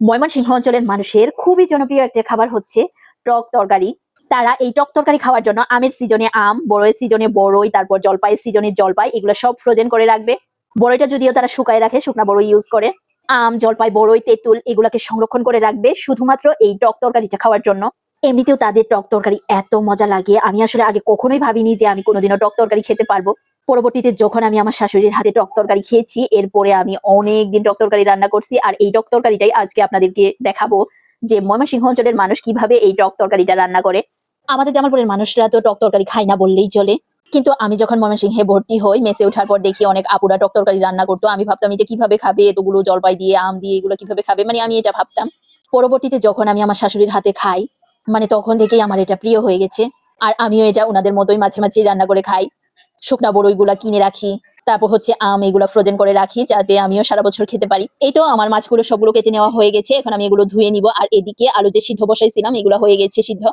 ময়মনসিংহ অঞ্চলের মানুষের খুবই জনপ্রিয় একটা খাবার হচ্ছে টক তরকারি। তারা এই টক তরকারি খাওয়ার জন্য আমের সিজনে আম, বড়ইয়ের সিজনে বড়ই, তারপর জলপাইয়ের সিজনে জলপাই, এগুলো সব ফ্রোজেন করে রাখবে। বড়ইটা যদিও তারা শুকায় রাখে, শুকনা বড়ই ইউজ করে। আম, জলপাই, বড়ই, তেঁতুল, এগুলোকে সংরক্ষণ করে রাখবে শুধুমাত্র এই টক তরকারিটা খাওয়ার জন্য। এমনিতেও তাদের টক তরকারি এত মজা লাগে। আমি আসলে আগে কখনোই ভাবিনি যে আমি কোনোদিনও টক তরকারি খেতে পারব। পরবর্তীতে যখন আমি আমার শাশুড়ির হাতে টক তরকারি খেয়েছি, এরপরে আমি অনেক দিন টক তরকারি রান্না করছি। আর এই টক তরকারিটাই আজকে আপনাদেরকে দেখাবো যে ময়মনসিংহ অঞ্চলের মানুষ কীভাবে এই টক তরকারিটা রান্না করে। আমাদের জামালপুরের মানুষরা তো টক তরকারি খায় না বললেই চলে। কিন্তু আমি যখন ময়মনসিংহে ভর্তি হই, মেসে ওঠার পর দেখি অনেক আপুরা টক তরকারি রান্না করতো। আমি ভাবতাম, এটা কীভাবে খাবে? এতগুলো জলপাই দিয়ে, আম দিয়ে এগুলো কীভাবে খাবে? মানে আমি এটা ভাবতাম। পরবর্তীতে যখন আমি আমার শাশুড়ির হাতে খাই মানে তখন থেকেই আমার এটা প্রিয় হয়ে গেছে। আর আমিও এটা ওনাদের মতোই মাঝে মাঝে রান্না করে খাই। শুকনা বড়ইগুলা কিনে রাখি, তারপর হচ্ছে আম এগুলো ফ্রোজেন করে রাখি যাতে আমিও সারা বছর খেতে পারি। এই তো আমার মাছগুলো সবগুলো কেটে নেওয়া হয়ে গেছে, এখন আমি এগুলো ধুয়ে নিব। আর এদিকে আলু যে সিদ্ধ বসাইছিলাম, এগুলো হয়ে গেছে সিদ্ধ।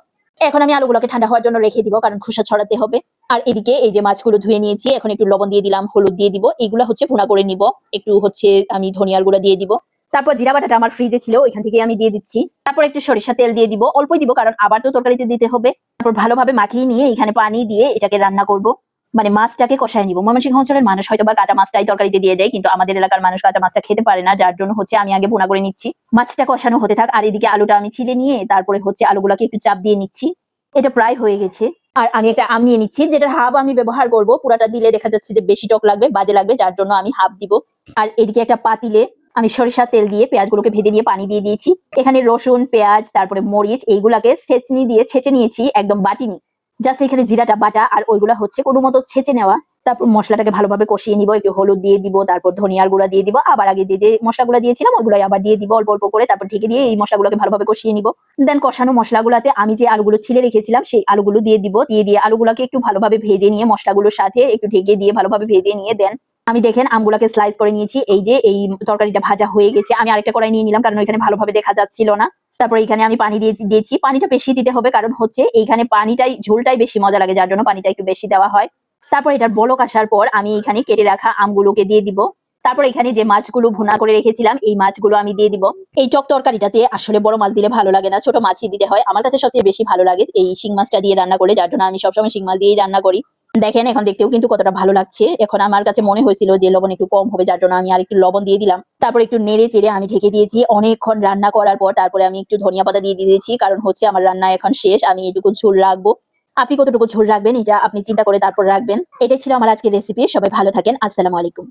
এখন আমি আলুগুলোকে ঠান্ডা হওয়ার জন্য রেখে দিব, কারণ খোসা ছড়াতে হবে। আর এদিকে এই যে মাছগুলো ধুয়ে নিয়েছি, এখন একটু লবণ দিয়ে দিলাম, হলুদ দিয়ে দিব। এগুলো হচ্ছে ভুনা করে নিব। একটু হচ্ছে আমি ধনিয়ার গুঁড়া দিয়ে দিব। তারপর জিরা বাটাটা আমার ফ্রিজে ছিল, ওইখান থেকে আমি দিয়ে দিচ্ছি। তারপর একটু সরিষা তেল দিয়ে দিব, অল্পই দিব, কারণ আবার তো তরকারিতে দিতে হবে। তারপর ভালোভাবে মাখিয়ে নিয়ে এখানে পানি দিয়ে এটাকে রান্না করব। মানে মাছটাকে কষায় নিব। ময়মনসিংহ অঞ্চলের মানুষ হয়তো বা কাঁচা মাছটাই তরকারিতে দিয়ে দেয়, কিন্তু আমাদের এলাকার মানুষ কাঁচা মাছটা খেতে পারে না। যার জন্য হচ্ছে আমি আগে ভুনা করে নিচ্ছি। মাছটা কষানো হতে থাক, আর এদিকে আলুটা আমি ছিলে নিয়ে তারপরে হচ্ছে আলুগুলোকে একটু চাপ দিয়ে নিচ্ছি। এটা প্রায় হয়ে গেছে। আর আমি একটা আম নিয়ে নিচ্ছি, যেটার হাফ আমি ব্যবহার করব। পুরাটা দিলে দেখা যাচ্ছে যে বেশি টক লাগবে, বাজে লাগবে, যার জন্য আমি হাফ দিব। আর এদিকে একটা পাতিলে আমি সরিষার তেল দিয়ে পেঁয়াজগুলোকে ভেজে নিয়ে পানি দিয়ে দিয়েছি। এখানে রসুন, পেঁয়াজ, তারপরে মরিচ, এইগুলাকে ছেঁচনি দিয়ে ছেঁচে নিয়েছি, একদম বাটিনি। জাস্ট এখানে জিরাটা, বাটা আর ওইগুলা হচ্ছে কোনো মতো ছেঁচে নেওয়া। তারপর মশলাটাকে ভালোভাবে কষিয়ে নিব, একটু হলুদ দিয়ে দিব, তারপর ধনিয়ার গুঁড়া দিয়ে দিব। আবার আগে যে যে মশলাগুলো দিয়েছিলাম ওইগুলো আবার দিয়ে দিব অল্প অল্প করে। তারপর ঢেকে দিয়ে এই মশলাগুলোকে ভালোভাবে কষিয়ে নিব। দেন কষানো মশলাগুলোতে আমি যে আলুগুলো ছিলে রেখেছিলাম, সেই আলুগুলো দিয়ে দিব। দিয়ে দিয়ে আলুগুলোকে একটু ভালোভাবে ভেজে নিয়ে মশলাগুলোর সাথে একটু ঢেকে দিয়ে ভালোভাবে ভেজে নিয়ে দেন। আমি দেখেন আমগুলোকে স্লাইস করে নিয়েছি। এই যে, এই তরকারিটা ভাজা হয়ে গেছে। আমি আরেকটা কড়াই নিয়ে নিলাম, কারণ ওইখানে ভালোভাবে দেখা যাচ্ছিল না। তারপর এখানে আমি পানি দিয়ে দিয়েছি। পানিটা বেশি দিতে হবে, কারণ হচ্ছে এইখানে পানিটাই, ঝোলটাই বেশি মজা লাগে, যার জন্য পানিটা একটু বেশি দেওয়া হয়। তারপর এটার বলক আসার পর আমি এখানে কেটে রাখা আমগুলোকে দিয়ে দিব। তারপর এখানে যে মাছগুলো ভুনা করে রেখেছিলাম, এই মাছগুলো আমি দিয়ে দিব। এই টক তরকারিটাতে আসলে বড় মাছ দিলে ভালো লাগে না, ছোট মাছই দিতে হয়। আমার কাছে সবচেয়ে বেশি ভালো লাগে এই শিং মাছটা দিয়ে রান্না করে, যার জন্য আমি সবসময় শিং মাছ দিয়েই রান্না করি। দেখেন, এখন দেখতেও কিন্তু কতটা ভালো লাগছে। এখন আমার কাছে মনে হয়েছিল যে লবণ একটু কম হবে, যার জন্য আমি আর একটু লবণ দিয়ে দিলাম। তারপর একটু নেড়ে চেড়ে আমি ঢেকে দিয়েছি। অনেকক্ষণ রান্না করার পর তারপরে আমি একটু ধনিয়া পাতা দিয়ে দিয়েছি, কারণ হচ্ছে আমার রান্না এখন শেষ। আমি এটুকু ঝোল রাখব। আপনি কতটুকু ঝোল রাখবেন, এটা আপনি চিন্তা করে তারপর রাখবেন। এটাই ছিল আমার আজকের রেসিপি সবাই ভালো থাকেন। আসসালামু আলাইকুম।